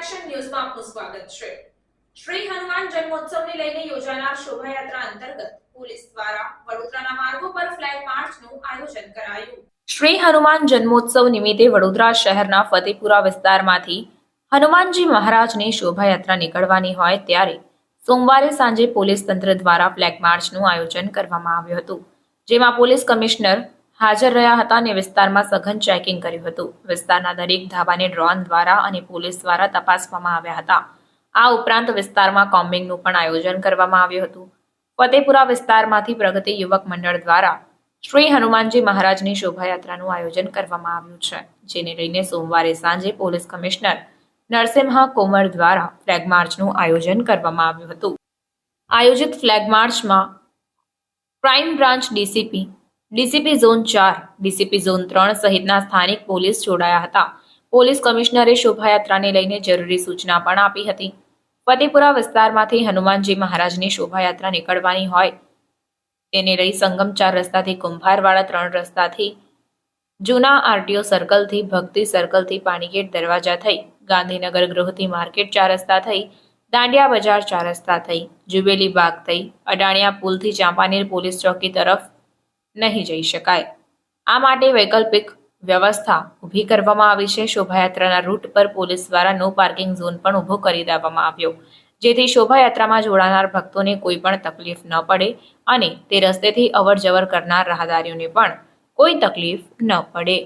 Action ન્યૂઝમાં આપનું સ્વાગત છે. શ્રી હનુમાન જન્મોત્સવને લઈને યોજાનાર શોભાયાત્રા અંતર્ગત પોલીસ દ્વારા વડોદરાના માર્ગો પર ફ્લેગ માર્ચનું આયોજન કરાયું. શ્રી હનુમાન જન્મોત્સવ નિમિત્તે વડોદરા શહેરના ફતેપુરા વિસ્તારમાંથી હનુમાનજી મહારાજની શોભાયાત્રા નીકળવાની હોય ત્યારે સોમવારે સાંજે પોલીસ તંત્ર દ્વારા ફ્લેગ માર્ચનું આયોજન કરવામાં આવ્યું હતું, જેમાં પોલીસ કમિશનર હાજર રહ્યા હતા અને વિસ્તારમાં સઘન ચેકિંગ કર્યું હતું. વિસ્તારના દરેક ધાબાને ડ્રોન દ્વારા અને પોલીસ દ્વારા તપાસવામાં આવ્યા હતા. આ ઉપરાંત વિસ્તારમાં કોમ્બિંગનું પણ આયોજન કરવામાં આવ્યું હતું. ફતેપુરા વિસ્તારમાંથી પ્રગતિ યુવક મંડળ દ્વારા શ્રી હનુમાનજી મહારાજની શોભાયાત્રાનું આયોજન કરવામાં આવ્યું છે, જેને લઈને સોમવારે સાંજે પોલીસ કમિશનર નરસિંહ કોમર દ્વારા ફ્લેગ માર્ચનું આયોજન કરવામાં આવ્યું હતું. આયોજિત ફ્લેગ માર્ચમાં crime branch DCP DCP zone ચાર, ડીસીપી ઝોન ત્રણ સહિતના સ્થાનિક પોલીસ જોડાયા હતા. પોલીસ કમિશનરે શોભાયાત્રાને લઈને જરૂરી સૂચના પણ આપી હતી. ફતેપુરા વિસ્તારમાંથી હનુમાનજી મહારાજની શોભાયાત્રા નીકળવાની હોય તેને લઈ સંગમ ચાર રસ્તાથી કુંભારવાળા ત્રણ રસ્તાથી જૂના આરટીઓ સર્કલથી, ભક્તિ સર્કલથી પાણીગેટ દરવાજા થઈ, ગાંધીનગર ગૃહથી માર્કેટ ચાર રસ્તા થઈ, દાંડિયા બજાર ચાર રસ્તા થઈ, જુબેલી બાગ થઈ, અડાણિયા પુલથી ચાંપાનેર પોલીસ ચોકી તરફ નહીં જઈ શકાય. આ માટે વૈકલ્પિક વ્યવસ્થા ઊભી કરવામાં આવી છે. શોભાયાત્રાના રૂટ પર પોલીસ દ્વારા નો પાર્કિંગ ઝોન પણ ઊભો કરી દેવામાં આવ્યો. જેથી શોભાયાત્રામાં જોડાનાર ભક્તોને કોઈ પણ તકલીફ ન પડે અને તે રસ્તેથી અવર જવર કરનાર રાહદારીઓને પણ કોઈ તકલીફ ન પડે.